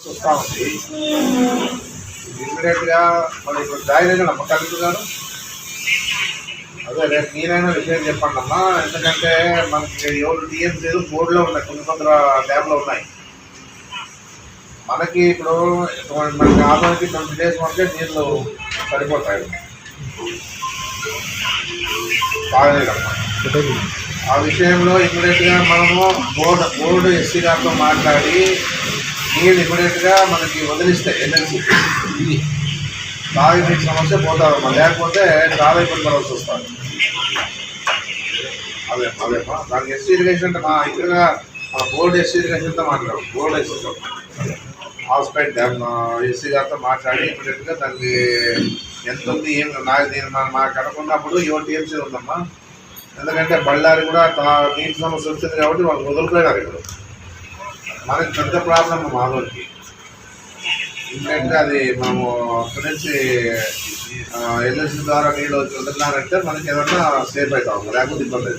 వస్తూ ఉంది ఇమ్మీడియట్గా మరి ఇప్పుడు జాయిన్ అయిన అమ్మ గారు. అదే రేపు మీరైనా విషయం చెప్పండి అమ్మా. ఎందుకంటే మనకి ఎవరు టీఎంసీ బోర్డులో ఉన్నాయి కొన్ని కొందర ల్యాబ్లో ఉన్నాయి. మనకి ఇప్పుడు మనకి ఆదాయానికి ట్వంటీ డేస్ వరకే నీళ్ళు సరిపోతాయి. బాగలేదమ్మా ఆ విషయంలో ఇమ్మీడియట్గా మనము బోర్డు బోర్డు ఎస్సీ గారితో మాట్లాడి నీళ్ళు ఇమ్మీడియట్గా మనకి వదిలిస్తే ఎన్ఎల్సీ తాగునీటి సమస్య పోతారమ్మా లేకపోతే చాలా ఇబ్బంది పడాల్సి వస్తుంది. అదే అదేమ్మా దానికి ఎస్సీ ఇరిగేషన్ అంటే మా ఇక్కడ మా బోర్డు ఎస్సీ ఇరిగేషన్తో మాట్లాడు. బోర్డు ఎస్సీతో హాస్పిటల్ డ్యామ్ ఎస్సీ గారితో మాట్లాడి ఇమ్మీడియట్గా దానికి ఎంత ఉంది ఏం నాకు నేను మాకు అనుకున్నప్పుడు ఏవో టీఎంసీ ఉందమ్మా. ఎందుకంటే బళ్ళారి కూడా నీటి సమస్య వచ్చింది కాబట్టి వాళ్ళు వదులుకోలేరు ఇప్పుడు మనకి పెద్ద ప్రాబ్లం మాధవ్కి ఎందుకంటే అది మనము అక్కడి నుంచి ఎల్ఎస్సి ద్వారా నీళ్ళు వచ్చి మనకి ఏదన్నా సేఫ్ అవుతాం. లేకపోతే ఇబ్బంది